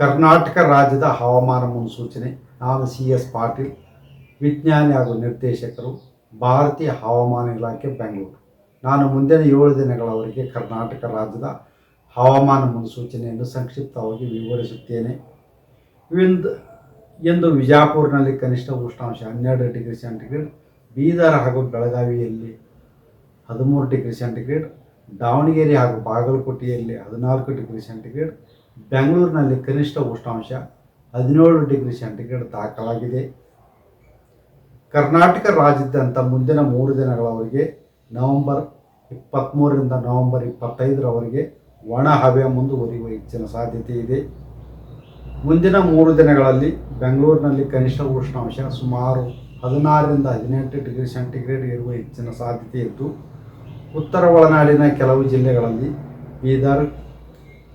ಕರ್ನಾಟಕ ರಾಜ್ಯದ ಹವಾಮಾನ ಮುನ್ಸೂಚನೆ, ನಾನು ಸಿ ಎಸ್ ಪಾಟೀಲ್, ವಿಜ್ಞಾನಿ ಹಾಗೂ ನಿರ್ದೇಶಕರು, ಭಾರತೀಯ ಹವಾಮಾನ ಇಲಾಖೆ, ಬೆಂಗಳೂರು. ನಾನು ಮುಂದಿನ ಏಳು ದಿನಗಳವರೆಗೆ ಕರ್ನಾಟಕ ರಾಜ್ಯದ ಹವಾಮಾನ ಮುನ್ಸೂಚನೆಯನ್ನು ಸಂಕ್ಷಿಪ್ತವಾಗಿ ವಿವರಿಸುತ್ತೇನೆ. ಇಂದು ಎಂದು ವಿಜಯಪುರನಲ್ಲಿ ಕನಿಷ್ಠ ಉಷ್ಣಾಂಶ ಹನ್ನೆರಡು ಡಿಗ್ರಿ ಸೆಂಟಿಗ್ರೇಡ್, ಬೀದರ್ ಹಾಗೂ ಬೆಳಗಾವಿಯಲ್ಲಿ ಹದಿಮೂರು ಡಿಗ್ರಿ ಸೆಂಟಿಗ್ರೇಡ್, ದಾವಣಗೆರೆ ಹಾಗೂ ಬಾಗಲಕೋಟೆಯಲ್ಲಿ ಹದಿನಾಲ್ಕು ಡಿಗ್ರಿ ಸೆಂಟಿಗ್ರೇಡ್ ಬೆಂಗಳೂರಿನಲ್ಲಿ ಕನಿಷ್ಠ ಉಷ್ಣಾಂಶ ಹದಿನೇಳು ಡಿಗ್ರಿ ಸೆಂಟಿಗ್ರೇಡ್ ದಾಖಲಾಗಿದೆ. ಕರ್ನಾಟಕ ರಾಜ್ಯಾದ್ಯಂತ ಮುಂದಿನ ಮೂರು ದಿನಗಳವರೆಗೆ ನವೆಂಬರ್ ಇಪ್ಪತ್ತ್ಮೂರರಿಂದ ನವೆಂಬರ್ ಇಪ್ಪತ್ತೈದರವರೆಗೆ ಒಣ ಹವೆ ಮುಂದುವರಿಯುವ ಹೆಚ್ಚಿನ ಸಾಧ್ಯತೆ ಇದೆ. ಮುಂದಿನ ಮೂರು ದಿನಗಳಲ್ಲಿ ಬೆಂಗಳೂರಿನಲ್ಲಿ ಕನಿಷ್ಠ ಉಷ್ಣಾಂಶ ಸುಮಾರು ಹದಿನಾರರಿಂದ ಹದಿನೆಂಟು ಡಿಗ್ರಿ ಸೆಂಟಿಗ್ರೇಡ್ ಇರುವ ಹೆಚ್ಚಿನ ಸಾಧ್ಯತೆ ಇದ್ದು, ಉತ್ತರ ಒಳನಾಡಿನ ಕೆಲವು ಜಿಲ್ಲೆಗಳಲ್ಲಿ ಬೀದರ್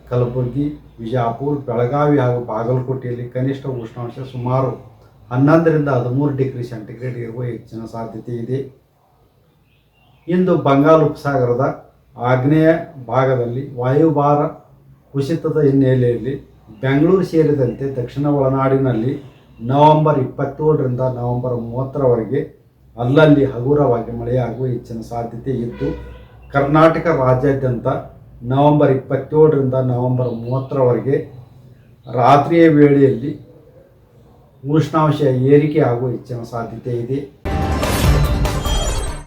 ಕಲಬುರಗಿ ವಿಜಯಪುರ ಬೆಳಗಾವಿ ಹಾಗೂ ಬಾಗಲಕೋಟೆಯಲ್ಲಿ ಕನಿಷ್ಠ ಉಷ್ಣಾಂಶ ಸುಮಾರು ಹನ್ನೊಂದರಿಂದ ಹದಿಮೂರು ಡಿಗ್ರಿ ಸೆಂಟಿಗ್ರೇಡ್ ಇರುವ ಹೆಚ್ಚಿನ ಸಾಧ್ಯತೆ ಇದೆ. ಇಂದು ಬಂಗಾಳ ಉಪಸಾಗರದ ಆಗ್ನೇಯ ಭಾಗದಲ್ಲಿ ವಾಯುಭಾರ ಕುಸಿತದ ಹಿನ್ನೆಲೆಯಲ್ಲಿ ಬೆಂಗಳೂರು ಸೇರಿದಂತೆ ದಕ್ಷಿಣ ಒಳನಾಡಿನಲ್ಲಿ ನವೆಂಬರ್ ಇಪ್ಪತ್ತೇಳರಿಂದ ನವೆಂಬರ್ ಮೂವತ್ತರವರೆಗೆ ಅಲ್ಲಲ್ಲಿ ಹಗುರವಾಗಿ ಮಳೆಯಾಗುವ ಹೆಚ್ಚಿನ ಸಾಧ್ಯತೆ ಇದ್ದು, ಕರ್ನಾಟಕ ರಾಜ್ಯಾದ್ಯಂತ ನವೆಂಬರ್ ಇಪ್ಪತ್ತೇಳರಿಂದ ನವೆಂಬರ್ ಮೂವತ್ತರವರೆಗೆ ರಾತ್ರಿಯ ವೇಳೆಯಲ್ಲಿ ಉಷ್ಣಾಂಶ ಏರಿಕೆ ಆಗುವ ಹೆಚ್ಚಿನ ಸಾಧ್ಯತೆ ಇದೆ.